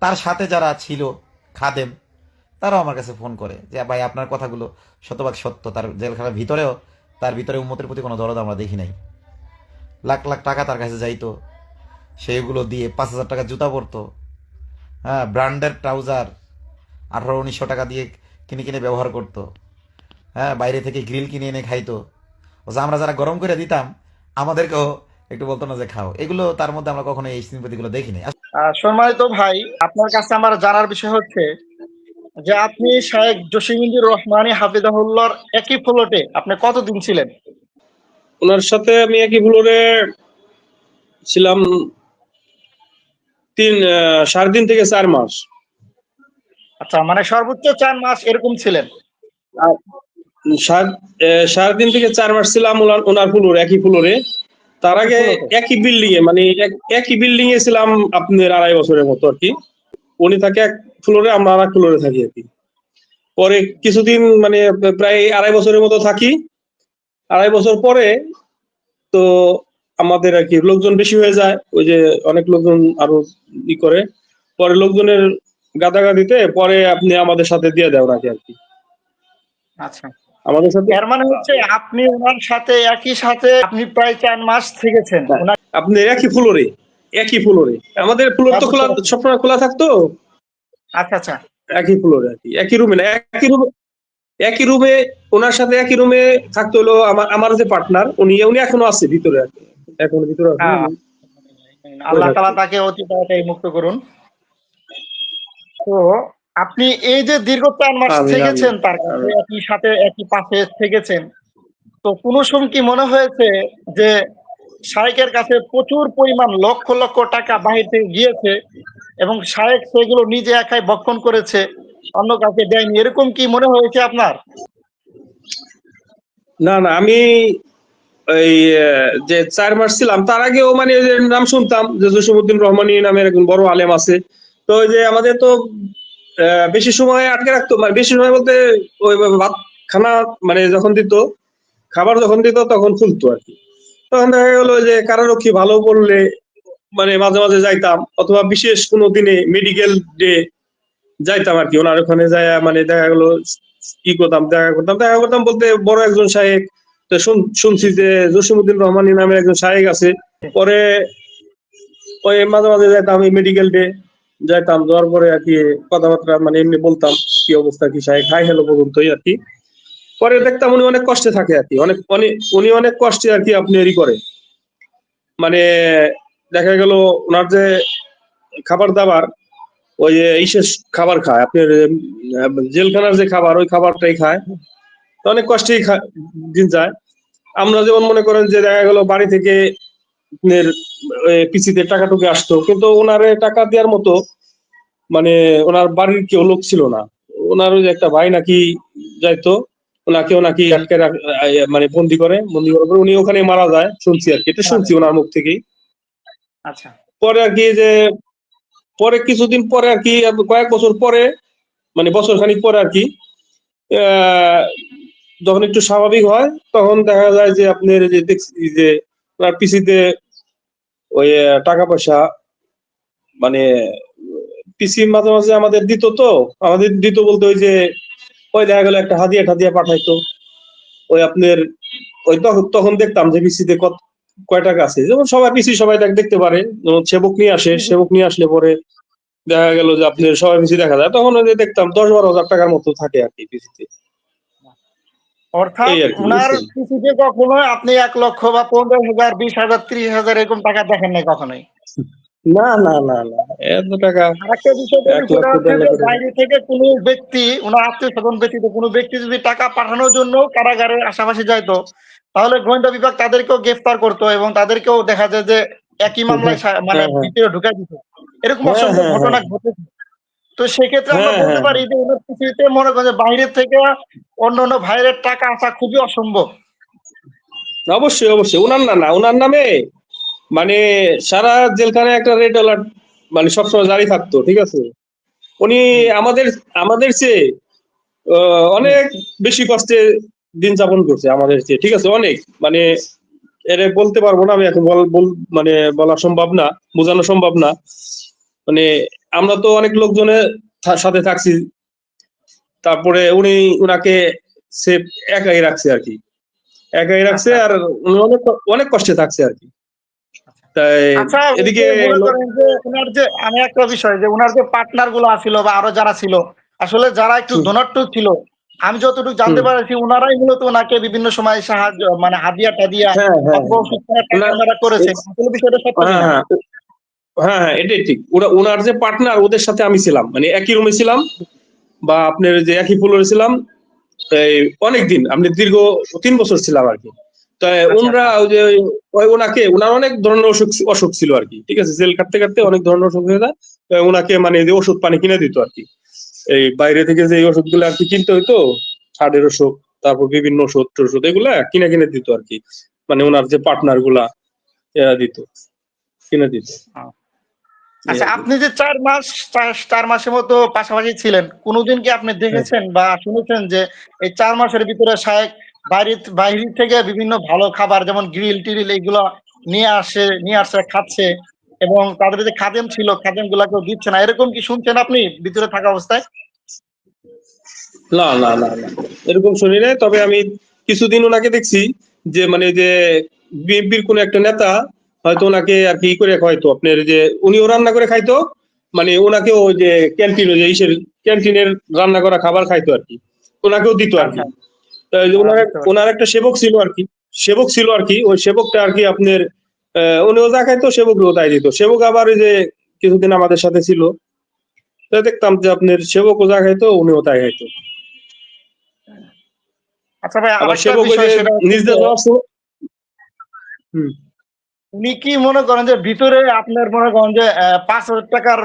তার সাথে যারা ছিল খাদেম, তারাও আমার কাছে ফোন করে যে, ভাই, আপনার কথাগুলো শতভাগ সত্য। তার জেলখানার ভিতরেও, তার ভিতরে উম্মতের প্রতি কোনো দরদ আমরা দেখি নাই। লাখ লাখ টাকা তার কাছে যাইতো। সেইগুলো দিয়ে পাঁচ হাজার টাকা জুতা পরতো। হ্যাঁ ব্র্যান্ডের ট্রাউজার আঠারো, উনিশশো টাকা দিয়ে কিনে কিনে ব্যবহার করতো। হ্যাঁ বাইরে থেকে গ্রিল কিনে এনে খাইতো। ও যে আমরা যারা গরম করে দিতাম, আমাদেরকেও একটু বলতো না যে, খাও। এগুলো তার মধ্যে আমরা কখনো এই স্মৃতিগুলো দেখিনি। সম্মানিত ভাই আপনার কাছে আমার জানার বিষয় হচ্ছে যে আপনি শাহেক জসিমুদ্দিন রহমানী হাফিজাহুল্লাহর একই ফ্লোটে আপনি কতদিন ছিলেন? ওনার সাথে আমি একই ফ্লোরে ছিলাম তিন সাড়ে তিন থেকে চার মাস। আচ্ছা মানে সর্বোচ্চ চার মাস এরকম ছিলেন? সাড়ে তিন থেকে চার মাস ছিলাম ওনার ফ্লোরে একই ফ্লোরে তার আগে একই বিল্ডিং এ মানে এক- একই বিল্ডিং এ ছিলাম আপনার আড়াই বছরের মতো আর কি। উনি থাকে এক ফ্লোরে আমরা আর এক ফ্লোরে থাকি আর কি। পরে কিছুদিন মানে প্রায় আড়াই বছরের মতো থাকি। আড়াই বছর পরে তো আমাদের আর কি লোকজন বেশি হয়ে যায় ওই যে অনেক লোকজন আরও ই করে। পরে লোকজনের গাদাগাদিতে পরে আপনি আমাদের সাথে দিয়ে দেন আর কি। আচ্ছা। আমাদের সাথে এর মানে হচ্ছে আপনি ওনার সাথে একই সাথে আপনি প্রায় চার মাস থেকেছেন। হ্যাঁ। আপনি একই ফ্লোরে একই ফ্লোরে। আমাদের ফ্লোর তো খোলা সবসময় খোলা থাকতো? আচ্ছা আচ্ছা। একই ফ্লোরে আর কি একই রুমে না একই রুমে একই রুমে ওনার সাথে একই রুমে থাকতো হলো আমার আমার যে পার্টনার উনি উনি এখনও আছে ভিতরে আর কি। এখনও ভিতরে হ্যাঁ। আল্লাহ তালা তাকে অতি তাড়াতাড়ি মুক্ত করুন। তো আপনি এই যে দীর্ঘ চার মাস থেকেছেন তার কাছে একই সাথে একই পাশে থেকেছেন তো কোন সময় কি মনে হয়েছে যে শায়েকের কাছে প্রচুর পরিমাণ লক্ষ লক্ষ টাকা বাহির থেকে গিয়েছে এবং শায়েক সেগুলো নিজে একাই বক্ষণ করেছে অন্য কাউকে দেয়নি? এরকম কি মনে হয়েছে আপনার? না না আমি ওই যে চার মাস ছিলাম তার আগেও মানে নাম শুনতাম যে জসিমুদ্দিন রহমানী নামের একজন বড় আলেম আছে। তো ওই যে আমাদের তো বেশি সময় আটকে রাখতো। মানে বেশি সময় বলতে ওই ভাত খানা মানে যখন দিত, খাবার যখন দিত, তখন খুলতো আর কি। তখন দেখা গেলো যে কারারক্ষী ভালো পড়লে মানে মাঝে মাঝে যাইতাম, অথবা বিশেষ কোনো দিনে মেডিকেল ডে যাইতাম আর কি। ওনার ওখানে যায় মানে দেখা গেলো কি করতাম, দেখা করতাম। দেখা করতাম বলতে বড় একজন সাহেব শুনছি যে জসিমুদ্দিন রহমানী নামের একজন সাহেব আছে। পরে ওই মাঝে মাঝে যাইতাম মেডিকেল ডে যাইতাম যাওয়ার পরে আর কি কথাবার্তা মানে এমনি বলতাম কি অবস্থা কি সাহেব? হাই হ্যালো পর্যন্তই আর কি। পরে দেখতাম উনি অনেক কষ্টে থাকে আর কি অনেক অনেক উনি অনেক কষ্টে আর কি আপনি এরই করে মানে দেখা গেল ওনার যে খাবার দাবার ওই যে ইসের খাবার খায় আপনার আহ, জেলখানার যে খাবার ওই খাবারটাই খায়। অনেক কষ্টেই দিন যায়। আমরা যেমন মনে করেন যে দেখা গেল বাড়ি থেকে পিসিতে টাকা টুকে আসতো। কিন্তু ওনারে টাকা দেওয়ার মতো মানে ওনার বাড়ির কেউ লোক ছিল না। ওনার ওই যে একটা ভাই নাকি যাইতো ওনাকেও নাকি আটকে মানে বন্দি করে বন্দি করার পরে উনি ওখানে মারা যায় শুনছি আর কি। এটা শুনছি ওনার মুখ থেকেই। আচ্ছা। পরে আর কি যে পরে কিছুদিন পরে আর কি কয়েক বছর পরে মানে বছর খানিক পরে আর কি আহ, যখন একটু স্বাভাবিক হয় তখন দেখা যায় যে আপনার যে দেখছি যে আপনার পিসিতে ওই টাকা পয়সা মানে পিসি মাঝে মাঝে আমাদের দিত তো আমাদের দিত বলতে ওই যে ওই দেখা গেল একটা হাদিয়া টাদিয়া পাঠাইতো। ওই আপনার ওই তখন তখন দেখতাম যে পিসিতে কত কয় টাকা আছে। যেমন সবাই পিসি সবাই দেখ- দেখতে পারে। যেমন সেবক নিয়ে আসে সেবক নিয়ে আসলে পরে দেখা গেল যে আপনি সবাই পিসি দেখা যায়। তখন ওই যে দেখতাম দশ বারো হাজার টাকার মতো থাকে আর কি পিসিতে। অর্থাৎ এই আর কি, ওনার কিছুতে কখনো আপনি এক লক্ষ বা পনেরো হাজার বিশ হাজার ত্রিশ হাজার এরকম টাকা দেখেন নাই কখনোই। না না না না। এত টাকা আরেকটা বিষয় বলি, এক সেটা লক্ষ, হচ্ছে দেড় যে লক্ষ টাকা। বাইরে থেকে কোনো ব্যক্তি ওনার আত্মীয় স্বজন ব্যক্তিতে কোনো ব্যক্তি যদি টাকা পাঠানোর জন্য কারাগারের আশেপাশে যাইতো তাহলে গোয়েন্দা বিভাগ তাদেরকেও গ্রেফতার করতো এবং তাদেরকেও দেখা যায় যে একই মামলায় মানে হ্যাঁ, হ্যাঁ। ভিতরে ঢুকাই দিত। এরকম হ্যাঁ, অসংখ্য হ্যাঁ, ঘটনা ঘটেছে। তো সেক্ষেত্রে আমরা হ্যাঁ, বলতে হ্যাঁ, পারি যে ওনার পৃথিবীতে মনে করেন যে বাইরের থেকে অন্য অন্য ভাইয়ের টাকা আসা খুবই অসম্ভব। অবশ্যই অবশ্যই। ওনার না না ওনার নামে মানে সারা জেলখানে একটা রেড অ্যালার্ট মানে সবসময় জারি থাকতো ঠিক আছে? উনি আমাদের আমাদের চেয়ে অনেক বেশি কষ্টে দিন যাপন করছে আমাদের চেয়ে ঠিক আছে? অনেক। মানে এর বলতে পারব না আমি এখন বল- মানে বলা সম্ভব না বোঝানো সম্ভব না। মানে আমরা তো অনেক লোকজনের সাথে থাকছি। তারপরে উনি উনাকে সে একাই রাখছে আর কি। একাই রাখছে আর উনি অনেক অনেক কষ্টে থাকছে আর কি। তাই আচ্ছা এদিকে ওনার যে আমি একটা বিষয় যে ওনার যে পার্টনারগুলো আছিল বা আরও যারা ছিল আসলে যারা একটু। ধনাট্য ছিল আমি যতটুকু জানতে পারছি ওনারাই মূলত ওনাকে বিভিন্ন সময় সাহায্য মানে হাদিয়া টাদিয়া করেছে হ্যাঁ ওনারা করেছেন আসলে বিষয়টা সত্য হ্যাঁ হ্যাঁ এটাই ঠিক। ওরা ওনার যে পার্টনার ওদের সাথে আমি ছিলাম। মানে একই রুমে ছিলাম বা আপনার যে একই ফ্লোরে ছিলাম এই অনেকদিন আপনি দীর্ঘ তিন বছর ছিলাম আর কি। তাই আচ্ছা। ওনরা ওই যে ওই ওনাকে ওনার অনেক ধরনের অসুখ অসুখ ছিল আর কি ঠিক আছে? জেল কাটতে কাটতে অনেক ধরনের অসুখ হয়ে যায়। ওনাকে মানে যে ওষুধ পানি কিনে দিত আর কি। এই বাইরে থেকে যে ওষুধগুলো আর কি কিনতে হইতো হার্টের অসুখ তারপর বিভিন্ন ওষুধ টষুধ এগুলা কিনে কিনে দিত আর কি। মানে ওনার যে পার্টনারগুলা এরা দিত কিনে দিত। আচ্ছা। আপনি যে চার মাস চার- চার মাসের মতো পাশাপাশি ছিলেন কোনোদিন কি আপনি দেখেছেন বা শুনেছেন যে এই চার মাসের ভিতরে শায়েক বাইরে বাইরে থেকে বিভিন্ন ভালো খাবার যেমন গ্রিল টিরিল এইগুলো নিয়ে আসে নিয়ে আসে খাচ্ছে এবং তাদের যে খাদেম ছিল খাদেম গুলাকেও দিচ্ছে না এরকম কি শুনছেন আপনি ভিতরে থাকা অবস্থায় না না না না এরকম শুনি নাই তবে আমি কিছুদিন ওনাকে দেখছি যে মানে যে বিএনপির কোন একটা নেতা হয়তো ওনাকে আর কি করে খাইতো আপনার যে উনিও রান্না করে খাইতো মানে ওনাকেও ওই যে ক্যান্টিন যে ইসের ক্যান্টিনের রান্না করা খাবার খাইতো আর কি। ওনাকেও দিত আর কি। তা এই যে ওনার একটা সেবক ছিল আর কি। সেবক ছিল আর কি ওই সেবকটা আর কি আপনার উনিও যা খাইতো সেবক সেবকও তাই দিত। সেবক আবার ওই যে কিছুদিন আমাদের সাথে ছিল দেখতাম যে আপনার সেবক সেবকও যা খাইতো উনিও তাই খাইতো। আচ্ছা ভাই আবার সেবক নিজ যে, দেওয়ার হুম। উনি কি মনে করেন যে ভিতরে আপনার মনে করেন যে পাঁচ হাজার টাকার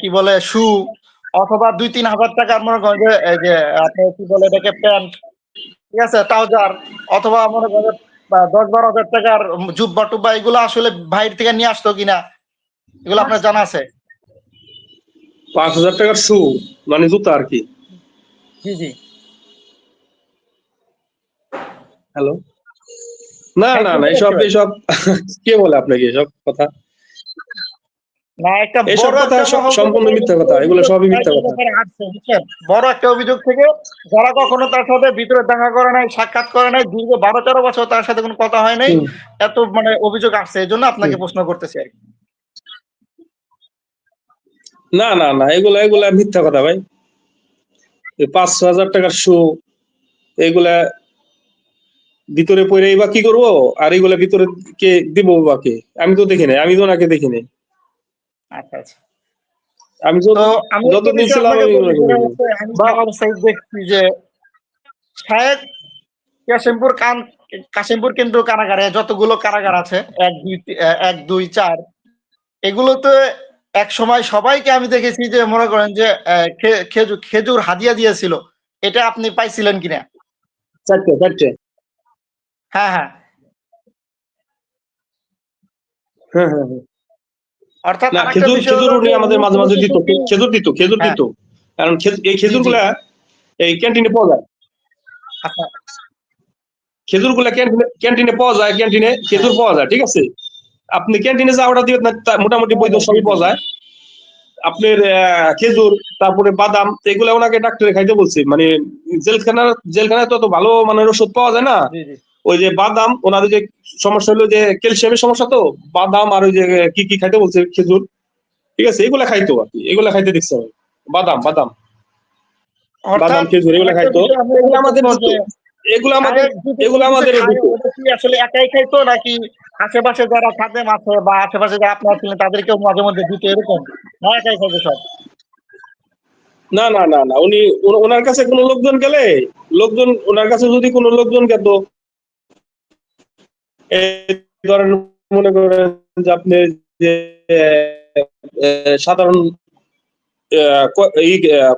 কি বলে শু অথবা দুই তিন হাজার টাকার মনে করেন যে এই যে আপনি কি বলে এটাকে প্যান্ট ঠিক আছে ট্রাউজার অথবা মনে করেন দশ বারো হাজার টাকার জুব্বা টুব্বা এগুলো আসলে বাইরে থেকে নিয়ে আসতো কিনা এগুলো আপনার জানা আছে? পাঁচ হাজার টাকার শু মানে জুতা আর কি। জি জি। হ্যালো। না না না এসব এসব কে বলে আপনাকে এসব কথা না একটা বড় কথা একটা সব- মহল সম্পূর্ণ মিথ্যা কথা, এগুলো সবই মিথ্যা কথা। ব্যাপারে আসছে, বুঝছেন? বড় একটা অভিযোগ থেকে যারা কখনো তার সাথে ভিতরে দেখা করে নাই সাক্ষাৎ করে নাই দীর্ঘ বারো তেরো বছর তার সাথে কোনো কথা হয় নাই এত মানে অভিযোগ আসছে এই জন্য আপনাকে। প্রশ্ন করতেছি আর কি। না না না এগুলা এগুলা মিথ্যা কথা ভাই পাঁচ ছ হাজার টাকার শু এগুলা ভিতরে পড়ে বা কি করব? আর এগুলা ভিতরে কে দিব বা কে আমি তো দেখি নাই আমি তো ওনাকে দেখি নাই। আচ্ছা আচ্ছা। আমি তো যতদিন ছিলাম দেখছি যে কাশিমপুর কান কাশিমপুর কেন্দ্র কারাগারে যতগুলো কারাগার আছে এক দুই এক দুই চার এগুলোতে এক সময় সবাইকে আমি দেখেছি যে মনে করেন যে খেজুর খেজুর হাদিয়া দিয়েছিল। এটা আপনি পাইছিলেন কিনা? চারটে চারটে। হ্যাঁ হ্যাঁ। হ্যাঁ হ্যাঁ হ্যাঁ। অর্থাৎ না খেজুর খেজুর উনি আমাদের মাঝে মাঝে দিত খেজুর দিত খেজুর। দিত। কারণ এই খেজুর। গুলা এই ক্যান্টিনে পাওয়া যায়। আচ্ছা। খেজুরগুলা ক্যান্টিনে ক্যান্টিনে পাওয়া যায় ক্যান্টিনে খেজুর পাওয়া যায় ঠিক আছে? আপনি ক্যান্টিনে যা অর্ডার দিবেন না মোটামুটি বৈধ সবই পাওয়া যায়। আপনার খেজুর তারপরে বাদাম এগুলা ওনাকে ডাক্তারে খাইতে বলছে। মানে জেলখানার জেলখানায় তো ভালো মানে ওষুধ পাওয়া যায় না। ওই যে বাদাম ওনাদের যে সমস্যা হলো যে ক্যালসিয়ামের সমস্যা তো বাদাম আর ওই যে কি কি খাইতে বলছে খেজুর ঠিক আছে এগুলা খাইতো আর কি এগুলা খাইতে দেখছে আমি। বাদাম বাদাম। বাদাম খেজুর এগুলা খাইতো। এগুলো আমাদের এগুলো আমাদের এগুলো আমাদের আসলে একাই খাইতো নাকি আশেপাশে যারা খাদেম আছে বা আশেপাশে যারা আপনার ছিলেন তাদেরকেও মাঝে মধ্যে দিত এরকম? না একাই খাইতো সব? না না না না উনি ওনার কাছে কোনো লোকজন গেলে লোকজন ওনার কাছে যদি কোনো লোকজন গেত এই ধরেন মনে করেন যে আপনি যে সাধারণ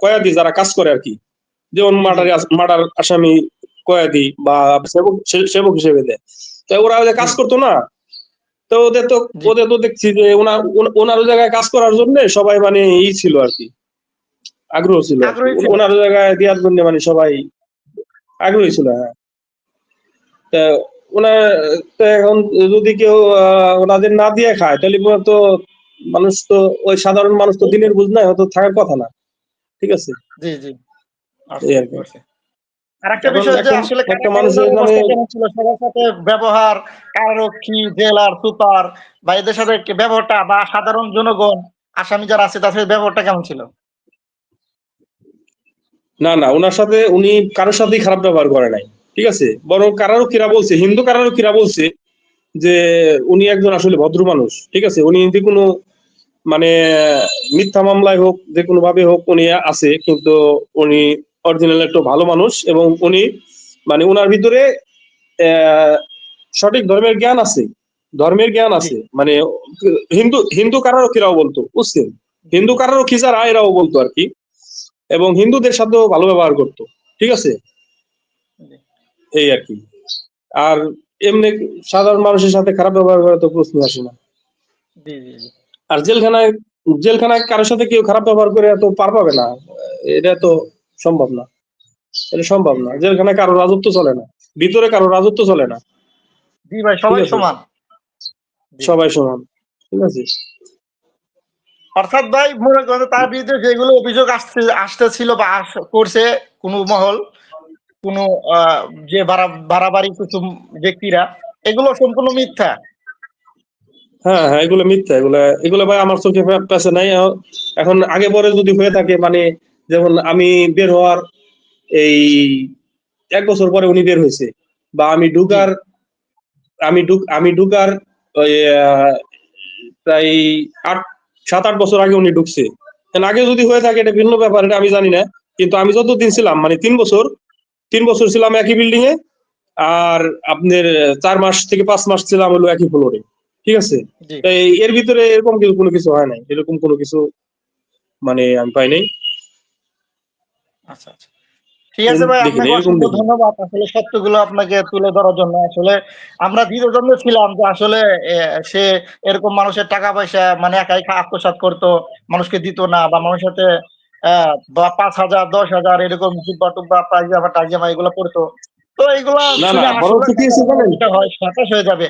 কয়াদি যারা কাজ করে আর কি যেমন মার্ডার মার্ডার আসামি কয়াদি বা সেবক সেবক হিসেবে দেয়। তো ওরা যে কাজ করতো না। তো ওদের তো ওদের তো দেখছি যে ওনার ওনার জায়গায় কাজ করার জন্য সবাই মানে ই ছিল আর কি আগ্রহ ছিল। ওনার জায়গায় দেওয়ার জন্য মানে সবাই আগ্রহী ছিল হ্যাঁ। তা ওনার তো এখন যদি কেউ ওনাদের না দিয়ে খায় তাহলে তো মানুষ তো ওই সাধারণ মানুষ তো দিনের বুঝ নাই হয়তো থাকার কথা না। ঠিক আছে? জি জি। এই আর কি। আর একটা এখন বিষয় যে আসলে একটা মানুষের মানে- সবার সাথে ব্যবহার কারারক্ষী জেলার সুপার বা এদের সাথে ব্যবহারটা বা সাধারণ জনগণ আসামি যারা আছে তাদের সাথে ব্যবহারটা কেমন ছিল? না না ওনার সাথে উনি কারোর সাথেই খারাপ ব্যবহার করে নাই। ঠিক আছে? বরং কারারক্ষীরা বলছে হিন্দু কারারক্ষীরা বলছে যে উনি একজন আসলে ভদ্র মানুষ ঠিক আছে? উনি যে কোনো মানে মিথ্যা মামলায় হোক যে কোনো ভাবে হোক উনি আছে কিন্তু উনি অরিজিনাল একটু ভালো মানুষ এবং উনি মানে উনার ভিতরে আহ, সঠিক ধর্মের জ্ঞান আছে ধর্মের জ্ঞান আছে। মানে হিন্দু হিন্দু কারারও কারারক্ষীরাও বলতো বুঝছেন? হিন্দু কারারক্ষী যারা এরাও বলতো আর কি। এবং হিন্দুদের সাথেও ভালো ব্যবহার করতো ঠিক আছে। এই আর কি। আর এমনি সাধারণ মানুষের সাথে খারাপ ব্যবহার করা তো প্রশ্ন আসে না। আর জেলখানায় জেলখানায় কারোর সাথে কেউ খারাপ ব্যবহার করে তো পার পাবে না। এটা তো সম্ভব না। এটা সম্ভব না। জেলখানায় কারও রাজত্ব চলে না। ভিতরে কারও রাজত্ব চলে না। জি ভাই সবাই সমান। সবাই সমান। ঠিক আছে। অর্থাৎ ভাই মনে করেন তার বিরুদ্ধে যেগুলো অভিযোগ আসছে আসতেছিল বা করছে কোন মহল কোন যে বাড়া- বাড়াবাড়ি কিছু ব্যক্তিরা, এগুলো সম্পূর্ণ মিথ্যা। হ্যাঁ হ্যাঁ এগুলো মিথ্যা। এগুলো এগুলো ভাই আমার চোখে নাই। এখন আগে পরে যদি হয়ে থাকে মানে যেমন আমি বের হওয়ার এই এক বছর পরে উনি বের হয়েছে, বা আমি ঢুকার, আমি ঢুক, আমি ঢুকার প্রায় আট, সাত, আট বছর আগে উনি ঢুকছে। আগে যদি হয়ে থাকে, এটা ভিন্ন ব্যাপার, এটা আমি জানি না। কিন্তু আমি যতদিন ছিলাম মানে তিন বছর তিন বছর ছিলাম একই বিল্ডিং এ আর আপনার চার মাস থেকে পাঁচ মাস ছিলাম হলো একই ফ্লোরে ঠিক আছে? এর ভিতরে এরকম কোনো কিছু হয় নাই? এরকম কোনো কিছু মানে আমি পাই নাই। আচ্ছা আচ্ছা। ঠিক আছে ভাই আপনাকে অসংখ্য ধন্যবাদ। আসলে সত্যগুলো আপনাকে তুলে ধরার জন্য। আসলে আমরা দ্বিতীয় ছিলাম যে আসলে সে এরকম মানুষের টাকা পয়সা মানে একাই আত্মসাৎ করতো মানুষকে দিত না বা মানুষের সাথে বা পাঁচ হাজার দশ হাজার এরকম জুব্বা টুব্বা পায়জামা টাইজামা এগুলো পড়তো। তো এগুলো হয় হতাশ হয়ে যাবে।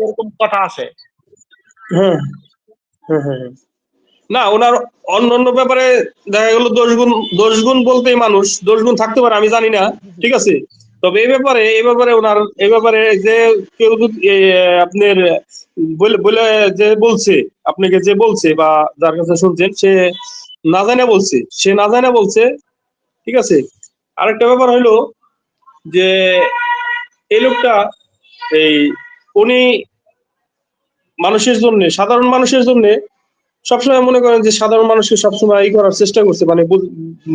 এরকম কথা আছে। হ্যাঁ হ্যাঁ হ্যাঁ হ্যাঁ। না ওনার অন্য অন্য ব্যাপারে দেখা গেল দোষগুণ দোষগুণ বলতেই মানুষ দোষগুণ থাকতে পারে আমি জানি না। ঠিক আছে? তবে এই ব্যাপারে এই ব্যাপারে ওনার, এই ব্যাপারে যে কেউ আপনার বলে যে বলছে, আপনাকে যে বলছে বা যার কাছে শুনছেন, সে না জানে বলছে, সে না জানে বলছে, ঠিক আছে? আরেকটা ব্যাপার হলো যে এই লোকটা, এই উনি মানুষের জন্য, সাধারণ মানুষের জন্য সবসময় মনে করেন যে সাধারণ মানুষকে সবসময় ই করার চেষ্টা করছে মানে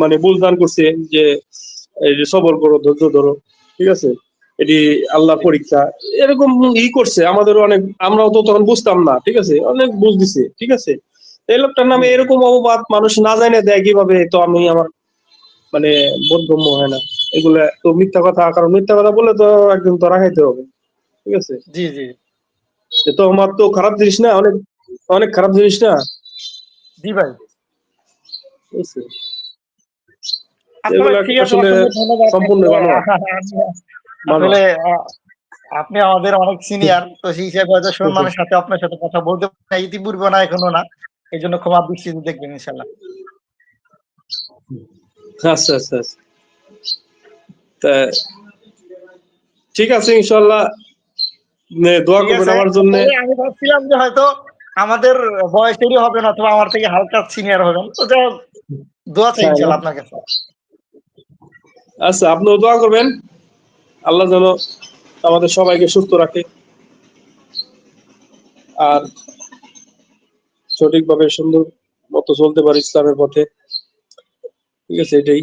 মানে বুঝদান করছে যে সবর করো, ধৈর্য ধরো। ঠিক আছে? এটি আল্লাহ পরীক্ষা। এরকম ই করছে আমাদের অনেক আমরাও তো তখন বুঝতাম না ঠিক আছে? অনেক বুঝ দিছে ঠিক আছে? এই লোকটার নামে এরকম অপবাদ মানুষ না জানে দেয় কীভাবে তো আমি আমার মানে বোধগম্য হয় না। এগুলা তো মিথ্যা কথা কারণ মিথ্যা কথা বলে তো একদিন তো রাখাইতে হবে ঠিক আছে? জি জি। তো আমার তো খারাপ জিনিস না অনেক অনেক খারাপ জিনিস না? জি ভাই বুঝছ? আপনার এগুলা ঠিক আছে আসলে অসংখ্য ধন্যবাদ সম্পূর্ণ বানোয়াট। বানোয়াট। আসলে আপনি আমাদের অনেক সিনিয়র তো সেই হিসাবে হয়তো সম্মানের সাথে আপনার সাথে কথা বলতে না, ইতিপূর্বে না এখনও না। এই জন্য ক্ষমা দৃষ্টিতে দেখবেন ইনশাল্লাহ আচ্ছা আচ্ছা আচ্ছা। তা ঠিক আছে ইনশাল্লাহ দোয়া করবেন আমার জন্য। আমি ভাবছিলাম যে হয়তো আমাদের বয়সেরই হবেন অথবা আমার থেকে হালকা সিনিয়র হবেন। তো যাই হোক, দোয়া চাই ইনশাল্লাহ আপনার কাছে। আচ্ছা আপনিও দোয়া করবেন। আল্লাহ যেন আমাদের সবাইকে সুস্থ রাখে। আর সঠিকভাবে সুন্দর মতো চলতে পারে ইসলামের পথে। ঠিক আছে, এটাই।